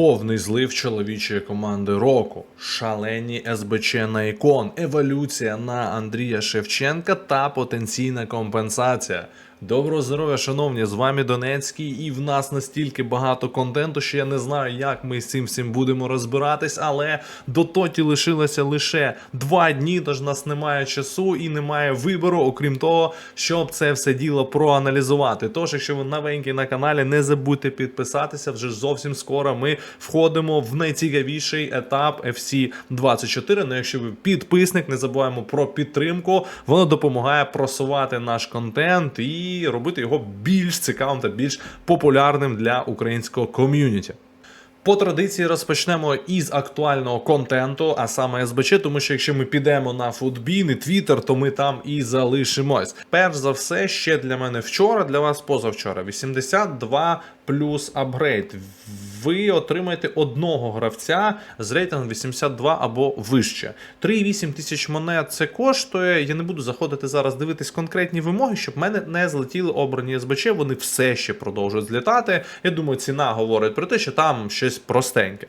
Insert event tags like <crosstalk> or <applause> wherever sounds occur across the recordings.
Повний злив чоловічої команди року, шалені СБЧ на ікон, еволюція на Андрія Шевченка та потенційна компенсація. Доброго здоров'я, шановні! З вами Донецький, і в нас настільки багато контенту, що я не знаю, як ми з цим всім будемо розбиратись, але до тоті лишилося лише два дні, тож в нас немає часу і немає вибору, окрім того, щоб це все діло проаналізувати. Тож, якщо ви новенький на каналі, не забудьте підписатися. Вже зовсім скоро ми входимо в найцікавіший етап FC 24. Ну, якщо ви підписник, не забуваємо про підтримку. Воно допомагає просувати наш контент і робити його більш цікавим та більш популярним для українського ком'юніті. По традиції розпочнемо із актуального контенту, а саме СБЧ, тому що якщо ми підемо на футбін і Твіттер, то ми там і залишимось. Перш за все, ще для мене вчора, для вас позавчора 82 плюс апгрейд. Ви отримаєте одного гравця з рейтингом 82 або вище. 3,8 тисяч монет це коштує. Я не буду заходити зараз дивитись конкретні вимоги, щоб в мене не злетіли обрані СБЧ. Вони все ще продовжують злітати. Я думаю, ціна говорить про те, що там щось простеньке.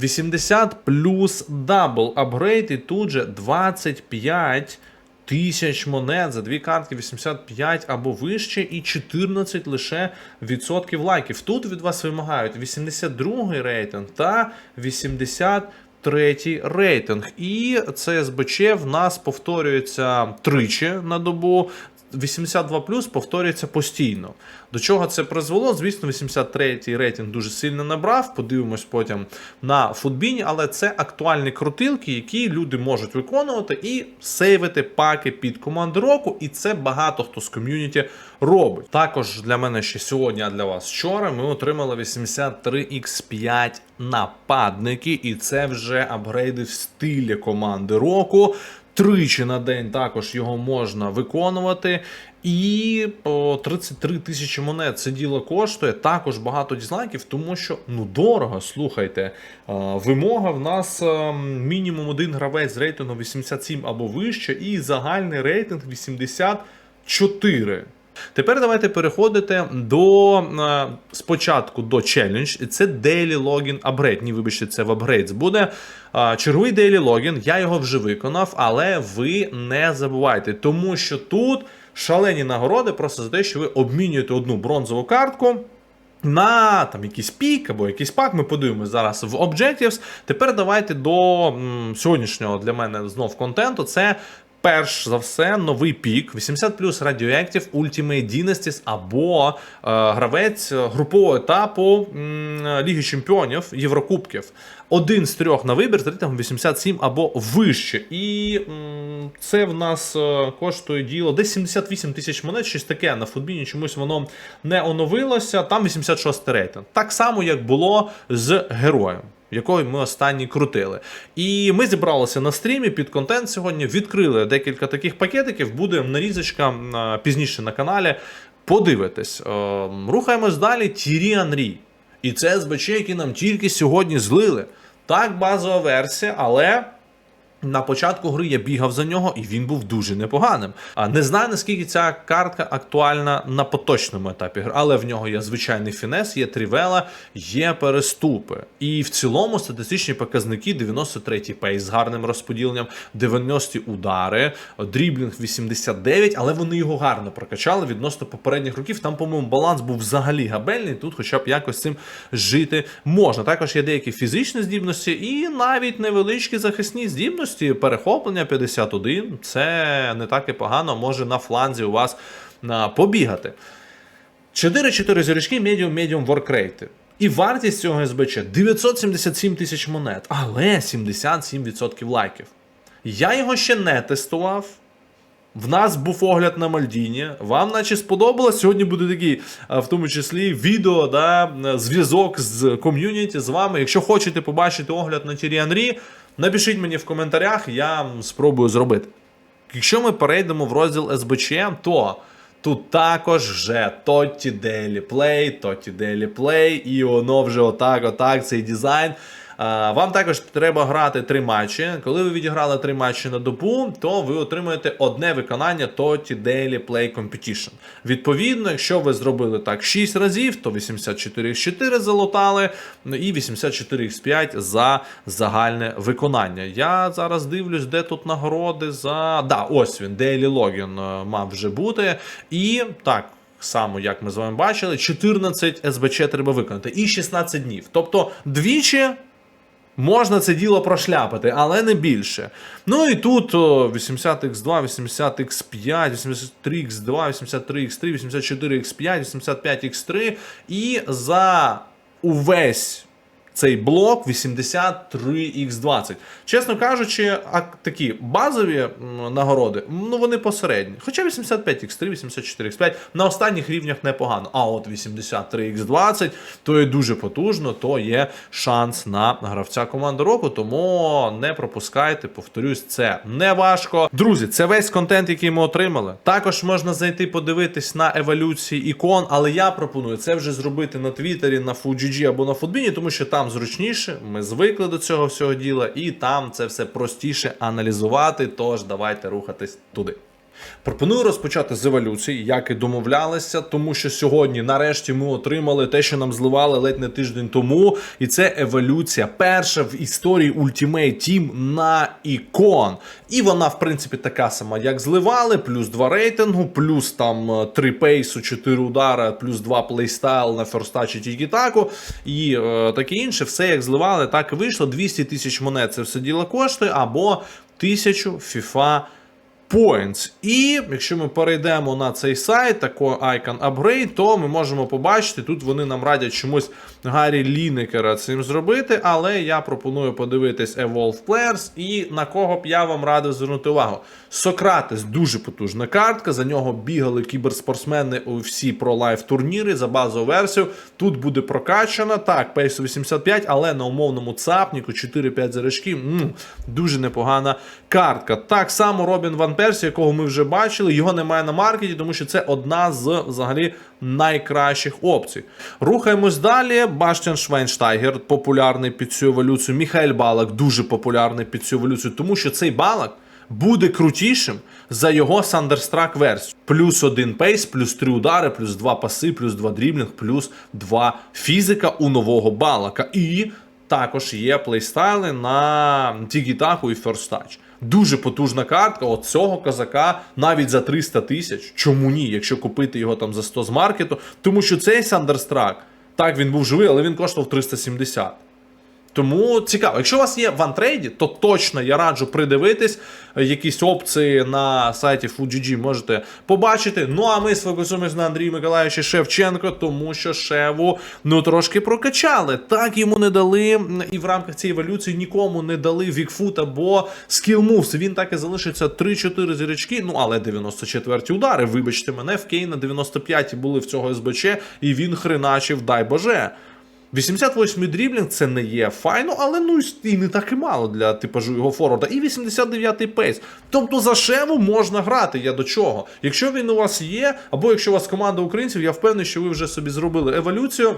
80 плюс дабл апгрейд, і тут же 25 тисяч монет за дві картки 85 або вище, і 14 лише відсотків лайків. Тут від вас вимагають 82 рейтинг та 80. Третій рейтинг, і це СБЧ в нас повторюється тричі на добу. 82 плюс повторюється постійно. До чого це призвело? Звісно, 83-й рейтинг дуже сильно набрав. Подивимось потім на футбіні, але це актуальні крутилки, які люди можуть виконувати і сейвити паки під команди року. І це багато хто з ком'юніті робить. Також для мене ще сьогодні, а для вас вчора ми отримали 83x5 нападники, і це вже апгрейди в стилі команди року. Тричі на день також його можна виконувати. І по 33 тисячі монет це діло коштує. Також багато дізлайків, тому що ну дорого, слухайте. Е, Вимога в нас е, мінімум один гравець з рейтингом 87 або вище, і загальний рейтинг 84. Тепер давайте переходити до е, спочатку до челендж. Це Daily Login Upgrade. Ні, вибачте, це в Upgrades буде. Е, Черговий Daily Login, я його вже виконав, але ви не забувайте, тому що тут шалені нагороди просто за те, що ви обмінюєте одну бронзову картку. На там якийсь пік або якийсь пак, ми подивимося зараз в Objectives. Тепер давайте до м, сьогоднішнього для мене знов контенту. Це перш за все новий пік 80 плюс Radioactive Ultimate Dynasties або е, гравець групового етапу Ліги Чемпіонів Єврокубків. Один з трьох на вибір з рейтингом 87 або вище. І це в нас е, коштує діло десь 78 тисяч монет, щось таке на футбіні. Чомусь воно не оновилося. Там 86 рейтинг. Так само, як було з героєм. Якої ми останні крутили. І ми зібралися на стрімі під контент сьогодні, відкрили декілька таких пакетиків, буде нарізочка пізніше на каналі. Подивитись. Е, Рухаємось далі. Тірі Анрі. І це СБЧ, які нам тільки сьогодні злили. Так, базова версія, але. На початку гри я бігав за нього, і він був дуже непоганим. А не знаю наскільки ця картка актуальна на поточному етапі гри, але в нього є звичайний фінес, є трівела, є переступи. І в цілому статистичні показники 93-й пейс з гарним розподіленням, 90-ті удари, дріблінг 89, але вони його гарно прокачали відносно попередніх років. Там, по-моєму, баланс був взагалі габельний. Тут, хоча б якось цим жити можна. Також є деякі фізичні здібності і навіть невеличкі захисні здібності. Перехоплення 51. Це не так і погано, може на фланзі у вас побігати. 4-4 зірочки, медіум, медіум воркрейти. І вартість цього СБЧ 977 тисяч монет, але 77% лайків. Я його ще не тестував. В нас був огляд на Мальдіні. Вам, наче, сподобалось. Сьогодні буде такий, в тому числі, відео, да, зв'язок з ком'юніті з вами. Якщо хочете побачити огляд на Тірі Анрі, напишіть мені в коментарях, я спробую зробити. Якщо ми перейдемо в розділ СБЧ, то тут також вже Тотті Daily Play, Тотті Daily Play, і воно вже отак, отак, цей дизайн. Вам також треба грати три матчі. Коли ви відіграли три матчі на добу, то ви отримуєте одне виконання TOTI Daily Play Competition. Відповідно, якщо ви зробили так 6 разів, то 84x4 залутали, ну і 84x5 за загальне виконання. Я зараз дивлюсь, де тут нагороди за. Да, ось він, Daily Login е, мав вже бути. І так. Само, як ми з вами бачили, 14 СБЧ треба виконати і 16 днів. Тобто двічі можна це діло прошляпати, але не більше. Ну і тут 80x2, 80x5, 83x2, 83x3, 84x5, 85x3. І за увесь цей блок 83x20. Чесно кажучи, а такі базові нагороди, ну вони посередні. Хоча 85x3, 84x5 на останніх рівнях непогано. А от 83x20 то є дуже потужно, то є шанс на гравця команди року. Тому не пропускайте, повторюсь, це не важко. Друзі, це весь контент, який ми отримали. Також можна зайти подивитись на еволюції ікон, але я пропоную це вже зробити на Твіттері, на FUGG або на Футбіні, тому що там зручніше. Ми звикли до цього всього діла, і там це все простіше аналізувати. Тож давайте рухатись туди. Пропоную розпочати з еволюції, як і домовлялися, тому що сьогодні, нарешті, ми отримали те, що нам зливали ледь не тиждень тому. І це еволюція, перша в історії Ultimate Team на ікон. І вона, в принципі, така сама, як зливали, плюс 2 рейтингу, плюс там 3 пейсу, 4 удара, плюс 2 плейстайл на ферстачі тільки-таку і е, таке інше. Все як зливали, так і вийшло. 200 тисяч монет це все діло коштує, або 1000 FIFA Points. І якщо ми перейдемо на цей сайт, такий Icon Upgrade, то ми можемо побачити, тут вони нам радять чомусь Гаррі Лінекера цим зробити, але я пропоную подивитись Evolve Players і на кого б я вам радив звернути увагу. Сократес дуже потужна картка, за нього бігали кіберспортсмени у всі про лайв турніри за базову версію. Тут буде прокачана. Так, пейсу 85, але на умовному цапніку 4-5 зірочків. Дуже непогана картка. Так само Робін Ван Персі, якого ми вже бачили, його немає на маркеті, тому що це одна з взагалі найкращих опцій. Рухаємось далі. Баштян Швайнштайгер популярний під цю еволюцію. Міхаель Балак дуже популярний під цю еволюцію, тому що цей балак. Буде крутішим за його Сандерстрак версію. Плюс один пейс, плюс три удари, плюс два паси, плюс два дріблінг, плюс два фізика у нового балака. І також є плейстайли на Тігітаку і Touch. Дуже потужна картка. От цього козака навіть за 300 тисяч. Чому ні? Якщо купити його там за 100 з маркету, тому що цей Сандерстрак, так він був живий, але він коштував 370. Тому цікаво, якщо у вас є в антрейді, то точно я раджу придивитись. Якісь опції на сайті FUGG можете побачити. Ну а ми сфокусуємось на Андрію Миколаївичі Шевченко, тому що Шеву ну трошки прокачали. Так йому не дали, і в рамках цієї еволюції нікому не дали Вікфут або Moves. Він так і залишиться 3-4 зірочки. Ну але 94-ті удари. Вибачте мене, в Кейна 95-ті були в цього СБЧ, і він хреначив, дай Боже. 88 дріблінг це не є файно, але ну і не так і мало для типажу його форварда. І 89-й пейс. Тобто за шеву можна грати. Я до чого? Якщо він у вас є, або якщо у вас команда українців, я впевнений, що ви вже собі зробили еволюцію.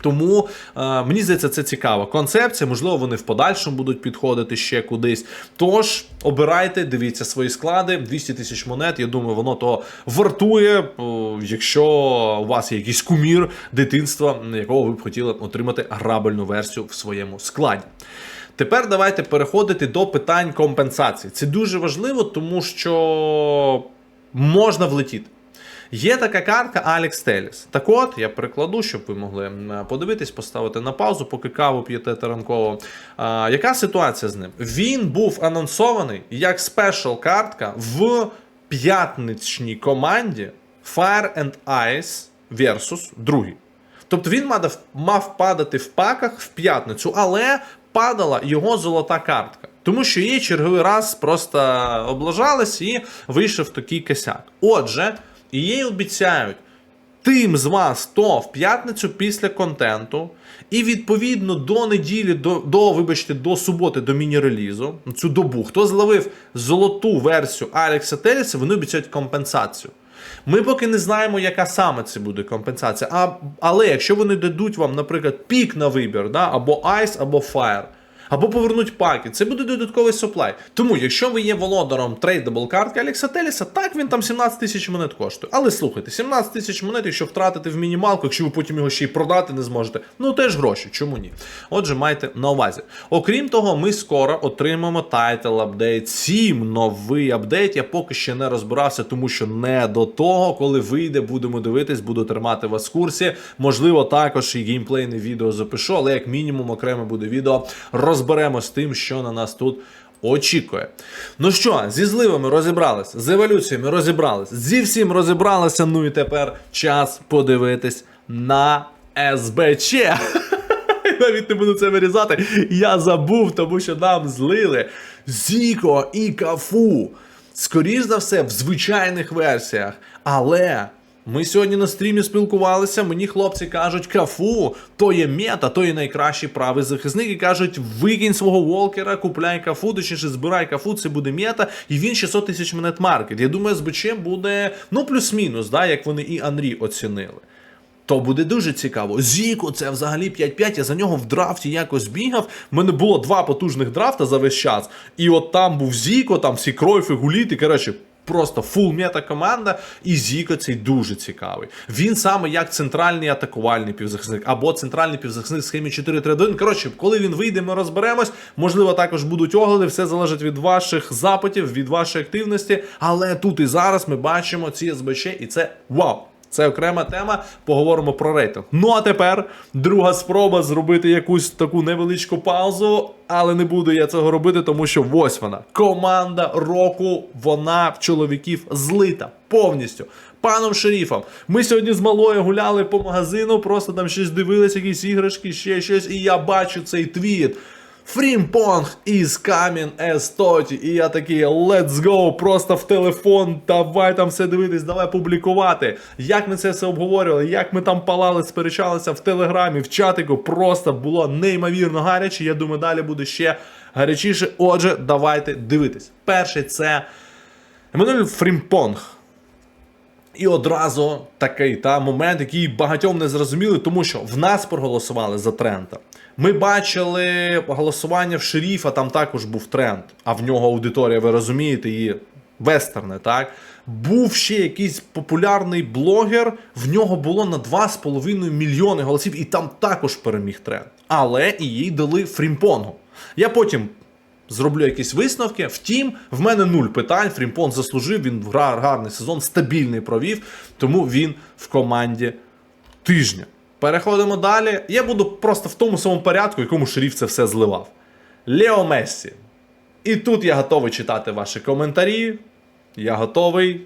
Тому е, мені здається, це цікава концепція. Можливо, вони в подальшому будуть підходити ще кудись. Тож обирайте, дивіться свої склади, 200 тисяч монет. Я думаю, воно то вартує, о, якщо у вас є якийсь кумір дитинства, якого ви б хотіли отримати грабельну версію в своєму складі. Тепер давайте переходити до питань компенсації. Це дуже важливо, тому що можна влетіти. Є така картка Алекс Теліс. Так от, я перекладу, щоб ви могли подивитись, поставити на паузу, поки каву п'єте таранково. А, яка ситуація з ним? Він був анонсований як спешл картка в п'ятничній команді Fire and Ice versus другий. Тобто він мав, мав падати в паках в п'ятницю, але падала його золота картка. Тому що її черговий раз просто облажались і вийшов такий косяк. Отже, їй обіцяють тим з вас, хто в п'ятницю після контенту, і відповідно до неділі, до, до вибачте, до суботи, до міні-релізу, цю добу, хто зловив золоту версію Алекса Теліса, вони обіцяють компенсацію. Ми поки не знаємо, яка саме це буде компенсація. А, але якщо вони дадуть вам, наприклад, пік на вибір, да, або Ice, або Fire, або повернуть паки. Це буде додатковий суплай. Тому, якщо ви є володаром трейдабл картки Алекса Теліса, так він там 17 тисяч монет коштує. Але слухайте, 17 тисяч монет, якщо втратити в мінімалку, якщо ви потім його ще й продати не зможете, ну теж гроші, чому ні? Отже, майте на увазі. Окрім того, ми скоро отримаємо Title Update 7, новий апдейт. Я поки ще не розбирався, тому що не до того, коли вийде, будемо дивитись, буду тримати вас в курсі. Можливо, також і геймплейне відео запишу, але як мінімум окреме буде відео. Розберемо з тим, що на нас тут. Очікує. Ну що, зі зливами розібралися, з еволюціями розібралися, зі всім розібралися. Ну і тепер час подивитись на СБЧ. <laughs> Навіть не буду це вирізати. Я забув, тому що нам злили Зіко і Кафу. Скоріш за все, в звичайних версіях. Але ми сьогодні на стрімі спілкувалися. Мені хлопці кажуть, кафу, то є мета, то є найкращий правий захисник. І кажуть, викинь свого волкера, купляй кафу, точніше збирай кафу, це буде мета, і він 600 тисяч монет маркет. Я думаю, СБЧ буде ну плюс-мінус, да, як вони і Анрі оцінили. То буде дуже цікаво. Зіко, це взагалі 5-5. Я за нього в драфті якось бігав. У мене було два потужних драфта за весь час. І от там був Зіко, там всі кройфи, гуліти. Коротше, просто фул мета команда. І Зіко цей дуже цікавий. Він саме як центральний атакувальний півзахисник або центральний півзахисник схемі 4-3-1. Коротше, коли він вийде, ми розберемось. Можливо, також будуть огляди. Все залежить від ваших запитів, від вашої активності. Але тут і зараз ми бачимо ці СБЧ, і це вау! Це окрема тема, поговоримо про рейтинг. Ну а тепер друга спроба зробити якусь таку невеличку паузу, але не буду я цього робити, тому що ось вона. Команда року, вона в чоловіків злита повністю. Паном шеріфом. Ми сьогодні з малою гуляли по магазину, просто там щось дивились, якісь іграшки, ще щось, і я бачу цей твіт. Фрімпонг із камін Естоті. І я такий, let's go, просто в телефон, давай там все дивитись, давай публікувати. Як ми це все обговорювали, як ми там палали, сперечалися в телеграмі, в чатику. Просто було неймовірно гаряче. Я думаю, далі буде ще гарячіше. Отже, давайте дивитись. Перший це Еммануель Фрімпонг. І одразу такий та момент, який багатьом не зрозуміли, тому що в нас проголосували за Трента. Ми бачили голосування в шеріфа, там також був тренд, а в нього аудиторія, ви розумієте, і вестерни, так? Був ще якийсь популярний блогер, в нього було на 2,5 мільйони голосів, і там також переміг тренд. Але і їй дали фрімпонгу. Я потім зроблю якісь висновки. Втім, в мене нуль питань. Фрімпон заслужив, він гарний сезон, стабільний провів, тому він в команді тижня. Переходимо далі. Я буду просто в тому самому порядку, якому шеріф це все зливав. Лео Мессі. І тут я готовий читати ваші коментарі. Я готовий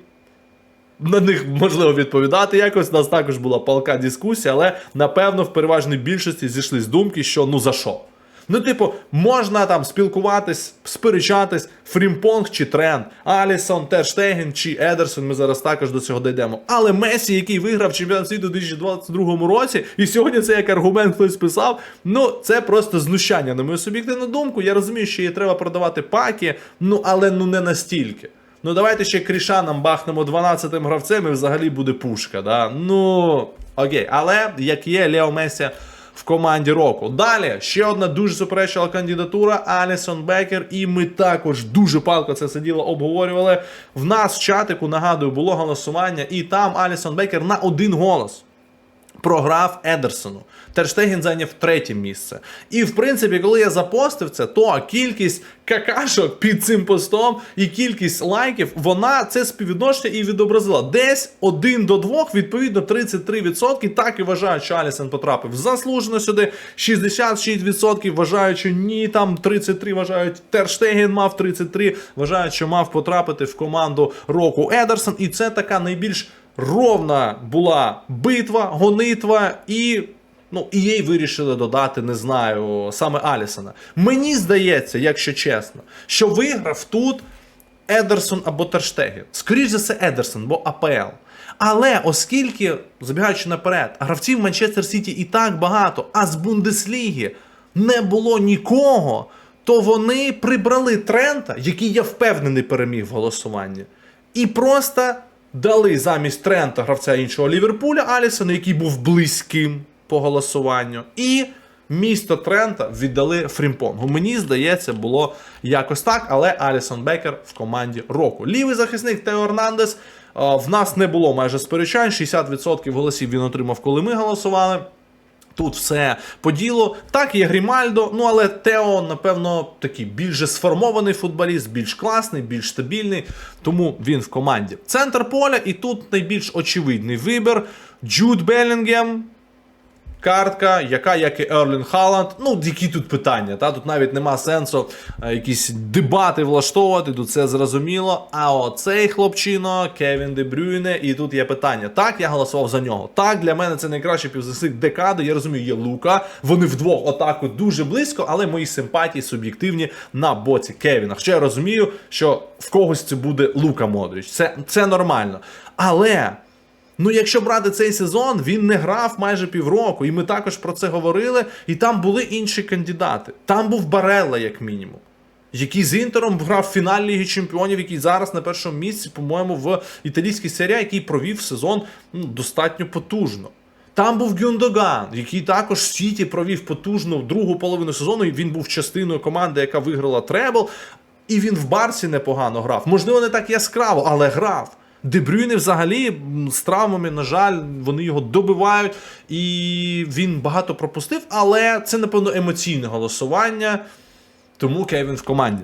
на них можливо відповідати якось. У нас також була палка дискусія, але напевно в переважній більшості зійшлись думки, що ну за що? Ну, типу, можна там спілкуватись, сперечатись, Фрімпонг чи Тренд, Алісон, Терштеген чи Едерсон. Ми зараз також до цього дійдемо. Але Месі, який виграв чемпіонат світу у 2022 році, і сьогодні це як аргумент хтось писав. Ну, це просто знущання, на мою суб'єктивну думку. Я розумію, що її треба продавати паки, ну але ну не настільки. Ну давайте ще Крішаном бахнемо 12-м гравцем і взагалі буде пушка. Да? Ну окей, але як є Лео Месі в команді року. Далі ще одна дуже суперечила кандидатура Алісон Бекер. І ми також дуже палко це сиділо, обговорювали. В нас в чатику, нагадую, було голосування, і там Алісон Бекер на один голос. Програв Едерсону. Терштеген зайняв третє місце. І в принципі, коли я запостив це, то кількість какашок під цим постом і кількість лайків, вона це співвідношення і відобразила. Десь один до двох, відповідно, 33%. Так і вважають, що Алісон потрапив заслужено сюди. 66% вважають, що ні, там 33 вважають. Терштеген мав 33, вважають, що мав потрапити в команду року Едерсон. І це така найбільш ровна була битва, гонитва і. Ну, їй вирішили додати, не знаю, саме Алісона. Мені здається, якщо чесно, що виграв тут Едерсон або Терштеген. Скоріше за все, Едерсон, бо АПЛ. Але оскільки, забігаючи наперед, гравців Манчестер Сіті і так багато, а з Бундесліги не було нікого, то вони прибрали Трента, який я впевнений переміг в голосуванні, і просто Дали замість Трента гравця іншого Ліверпуля Алісона, який був близьким по голосуванню. І місто Трента віддали Фрімпонгу. Мені здається, було якось так, але Алісон Бекер в команді року. Лівий захисник Тео Ернандес. е, В нас не було майже сперечань. 60% голосів він отримав, коли ми голосували. Тут все по ділу. Так, є Грімальдо, ну але Тео, напевно, такий більш сформований футболіст, більш класний, більш стабільний, тому він в команді. Центр поля, і тут найбільш очевидний вибір. Джуд Белінгем. Картка, яка, як і Ерлін Халанд. Ну, які тут питання? Та? Тут навіть нема сенсу е, якісь дебати влаштовувати, тут все зрозуміло. А оцей хлопчино, Кевін Де Брюйне, і тут є питання. Так, я голосував за нього. Так, для мене це найкращий півзахисник декади. Я розумію, є Лука. Вони вдвох отаку дуже близько, але мої симпатії суб'єктивні на боці Кевіна. Хоча я розумію, що в когось це буде Лука Модріч. Це, це нормально. Але. Ну, якщо брати цей сезон, він не грав майже півроку, і ми також про це говорили. І там були інші кандидати. Там був Барелла, як мінімум, який з інтером грав в фіналі Ліги Чемпіонів, який зараз на першому місці, по-моєму, в італійській серії, який провів сезон ну, достатньо потужно. Там був Гюндоган, який також в Сіті провів потужну другу половину сезону. і Він був частиною команди, яка виграла требл. І він в Барсі непогано грав. Можливо, не так яскраво, але грав. Дебрюйне взагалі з травмами, на жаль, вони його добивають, і він багато пропустив, але це, напевно, емоційне голосування. Тому Кевін в команді.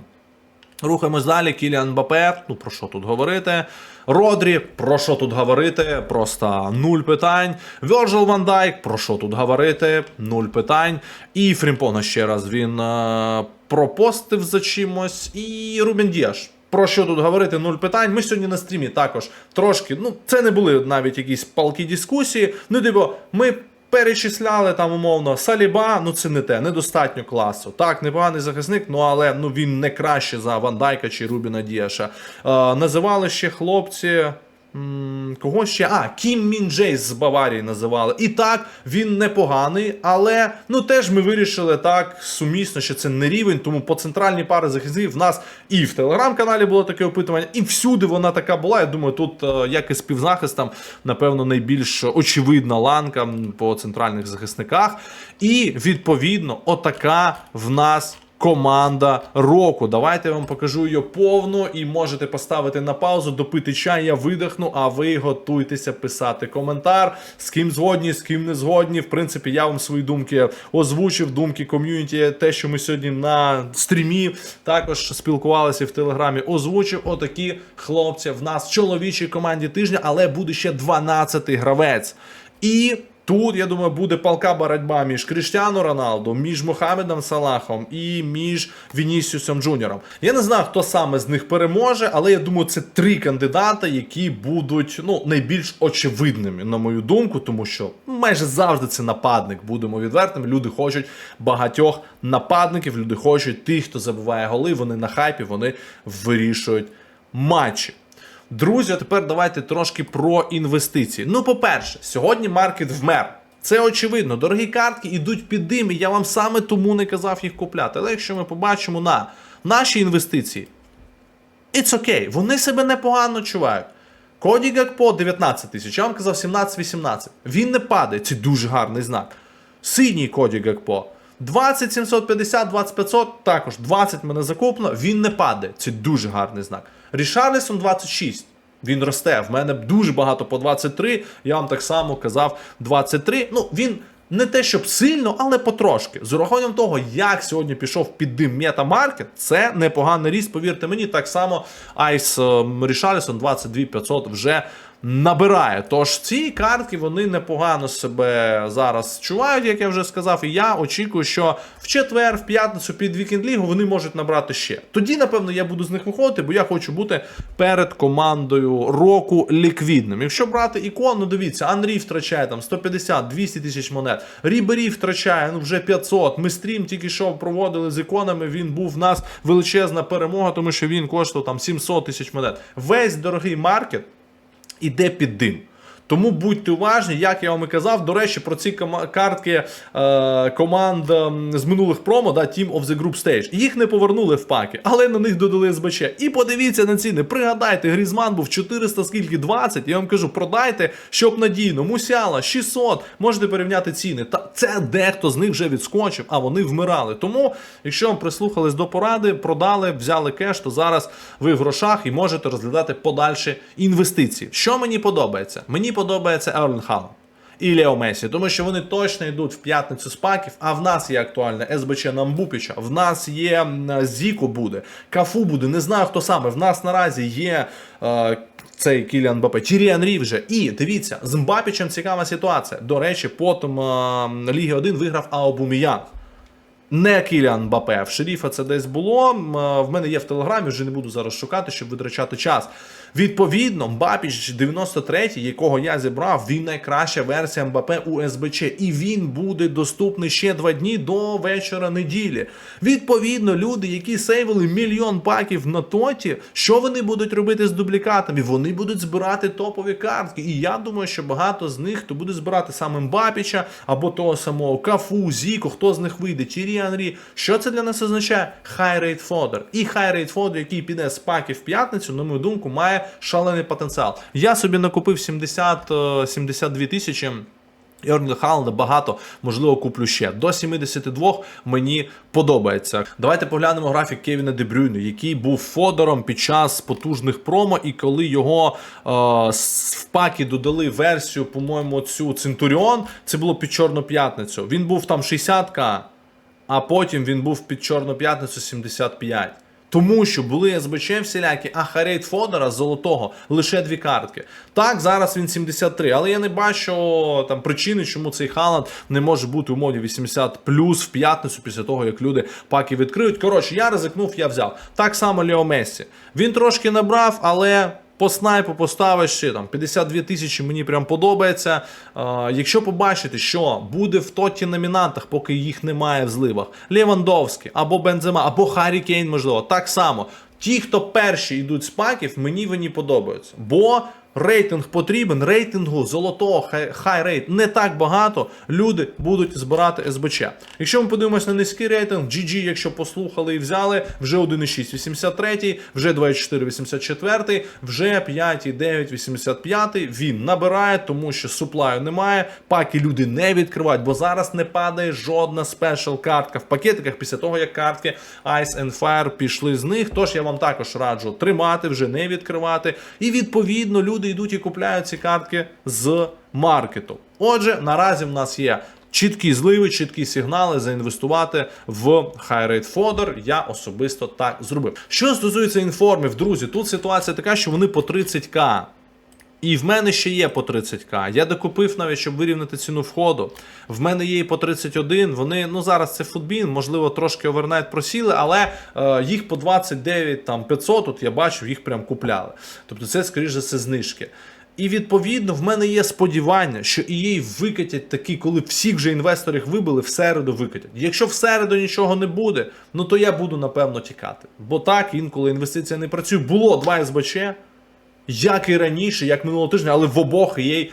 Рухаємось далі. Кіліан Бапе. Ну про що тут говорити? Родрі, про що тут говорити? Просто нуль питань. Вьорджил Ван Дайк, про що тут говорити? Нуль питань. І Фрімпона ще раз він е- пропостив за чимось. І Рубен Діаш. Про що тут говорити? Нуль питань. Ми сьогодні на стрімі також трошки. Ну, це не були навіть якісь палкі дискусії. Ну, типу, ми перечисляли там умовно Саліба, ну це не те, недостатньо класу. Так, непоганий захисник, ну але ну він не краще за Вандайка чи Рубіна Діаша. Е, називали ще хлопці. Кого ще? А, Кім Мін Джейс з Баварії називали. І так, він непоганий, але ну теж ми вирішили так сумісно, що це не рівень. Тому по центральній пари захисників в нас і в телеграм-каналі було таке опитування, і всюди вона така була. Я думаю, тут, е, як і з напевно, найбільш очевидна ланка по центральних захисниках. І відповідно, отака в нас. Команда року. Давайте я вам покажу її повну і можете поставити на паузу, допити чай, я видихну, а ви готуйтеся писати коментар. З ким згодні, з ким не згодні. В принципі, я вам свої думки озвучив, думки ком'юніті, те, що ми сьогодні на стрімі також спілкувалися в телеграмі. Озвучив отакі хлопці в нас в чоловічій команді тижня, але буде ще 12-й гравець. І Тут, я думаю, буде палка боротьба між Кріштіану Роналду, між Мохамедом Салахом і між Вінісіусом Джуніором. Я не знаю, хто саме з них переможе, але я думаю, це три кандидати, які будуть ну, найбільш очевидними, на мою думку, тому що майже завжди це нападник, будемо відвертими. Люди хочуть багатьох нападників, люди хочуть тих, хто забиває голи, вони на хайпі, вони вирішують матчі. Друзі, а тепер давайте трошки про інвестиції. Ну, по-перше, сьогодні маркет вмер. Це очевидно, дорогі картки йдуть під дим, і я вам саме тому не казав їх купляти. Але якщо ми побачимо на наші інвестиції, it's okay, вони себе непогано чувають. Коді Гакпо 19 тисяч, я вам казав 17-18. Він не падає, це дуже гарний знак. Синій Коді Гакпо. 20 750, 20 500, також 20 мене закуплено, він не падає. Це дуже гарний знак. Рішарлісон 26. Він росте. В мене дуже багато по 23. Я вам так само казав 23. Ну, він не те, щоб сильно, але потрошки. З урахуванням того, як сьогодні пішов під дим метамаркет, це непоганий ріст. Повірте мені, так само Айс Рішарлісон 22 500 вже набирає. Тож ці картки вони непогано себе зараз чувають, як я вже сказав. І я очікую, що в четвер, в п'ятницю під вікенд лігу вони можуть набрати ще. Тоді, напевно, я буду з них виходити, бо я хочу бути перед командою року ліквідним. Якщо брати ікон, ну дивіться, Анрі втрачає там 150-200 тисяч монет. Рібері втрачає ну вже 500. Ми стрім тільки що проводили з іконами. Він був в нас величезна перемога, тому що він коштував там 700 тисяч монет. Весь дорогий маркет іде під дим. Тому будьте уважні, як я вам і казав. До речі, про ці картки е, команд ем, з минулих промо, да, Team of the Group Stage. Їх не повернули в паки, але на них додали СБЧ. І подивіться на ціни. Пригадайте, Грізман був 400, скільки 20. Я вам кажу, продайте, щоб надійно. Мусяла 600. Можете порівняти ціни. Та це дехто з них вже відскочив, а вони вмирали. Тому, якщо вам прислухались до поради, продали, взяли кеш, то зараз ви в грошах і можете розглядати подальші інвестиції. Що мені подобається? Мені подобається Ерлен Халанд і Лео Месі, тому що вони точно йдуть в п'ятницю з паків. А в нас є актуальне СБЧ Намбупіча, в нас є Зіко буде, Кафу буде, не знаю хто саме. В нас наразі є. Е, цей Кіліан Мбапе, Тірі Анрі вже. І дивіться, з Мбапічем цікава ситуація. До речі, потім е, Ліги 1 виграв Аубуміянг. Не Кіліан Мбапе, в шеріфа це десь було. Е, В мене є в телеграмі, вже не буду зараз шукати, щоб витрачати час. Відповідно, Мбапіч 93-й, якого я зібрав, він найкраща версія Мбапе у СБЧ. І він буде доступний ще два дні до вечора неділі. Відповідно, люди, які сейвили мільйон паків на тоті, що вони будуть робити з дублікатами? Вони будуть збирати топові картки. І я думаю, що багато з них хто буде збирати саме Мбапіча або того самого Кафу, Зіко, хто з них вийде, Тірі Анрі. Що це для нас означає? High rate fodder. І high rate fodder, який піде з паків в п'ятницю, на мою думку, має шалений потенціал. Я собі накупив 70, е, 72 тисячі. Йорнга Халанда багато, можливо, куплю ще. До 72 мені подобається. Давайте поглянемо графік Кевіна Дебрюйну, який був фодором під час потужних промо, і коли його е, в пакі додали версію, по-моєму, цю Центуріон, це було під Чорну п'ятницю. Він був там 60к, а потім він був під Чорну п'ятницю 75. Тому що були СБЧ всілякі, а Харейт Фодора золотого лише дві картки. Так, зараз він 73, але я не бачу там причини, чому цей Халанд не може бути у моді 80 плюс в п'ятницю після того, як люди паки відкриють. Коротше, я ризикнув, я взяв. Так само Лео Мессі. Він трошки набрав, але. По снайпу поставиш ще там 52 тисячі, мені прям подобається. Е, якщо побачите, що буде в тоті номінантах, поки їх немає в зливах, Лєвандовський або Бензема, або Харі Кейн, можливо, так само. Ті, хто перші йдуть з паків, мені вони подобаються. Бо рейтинг потрібен, рейтингу золотого хай, рейт не так багато. Люди будуть збирати СБЧ. Якщо ми подивимось на низький рейтинг, GG, якщо послухали і взяли, вже 1,6 83, вже 2,4 84, вже 5,9 85. Він набирає, тому що суплаю немає. Паки люди не відкривають, бо зараз не падає жодна спешл картка в пакетиках після того, як картки Ice and Fire пішли з них. Тож я вам також раджу тримати, вже не відкривати. І відповідно люди йдуть і купляють ці картки з маркету. Отже, наразі в нас є. Чіткі зливи, чіткі сигнали заінвестувати в High Rate Fodder. Я особисто так зробив. Що стосується інформів, друзі, тут ситуація така, що вони по 30к. І в мене ще є по 30к. Я докупив навіть, щоб вирівняти ціну входу. В мене є і по 31. Вони ну зараз це футбін, можливо, трошки овернайт просіли, але е, їх по 29 там 500, Тут я бачу, їх прям купляли. Тобто це, скоріш за все, знижки. І відповідно в мене є сподівання, що EA викатять такі, коли всіх вже інвесторів вибили, в середу викатять. Якщо в середу нічого не буде, ну то я буду напевно тікати. Бо так інколи інвестиція не працює. Було два СБЧ, як і раніше, як минулого тижня, але в обох EA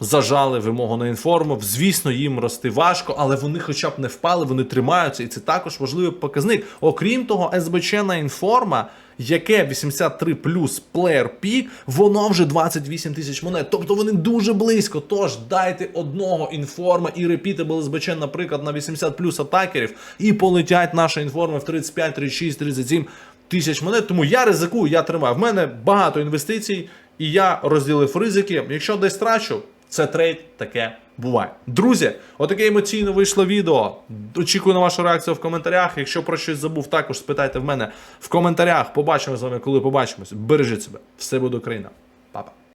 зажали вимогу на інформу. Звісно, їм рости важко, але вони хоча б не впали, вони тримаються, і це також важливий показник. Окрім того, СБЧ на інформа, яке 83 плюс плеєр пік, воно вже 28 тисяч монет. Тобто вони дуже близько. Тож дайте одного інформа і repeatable СБЧ, наприклад, на 80 плюс атакерів, і полетять наша інформа в 35, 36, 37 тисяч монет. Тому я ризикую, я тримаю. В мене багато інвестицій, і я розділив ризики. Якщо десь трачу, це трейд таке буває. Друзі, отаке емоційно вийшло відео. Очікую на вашу реакцію в коментарях. Якщо про щось забув, також спитайте в мене в коментарях. Побачимо з вами, коли побачимось. Бережіть себе. Все буде Україна. Па-па.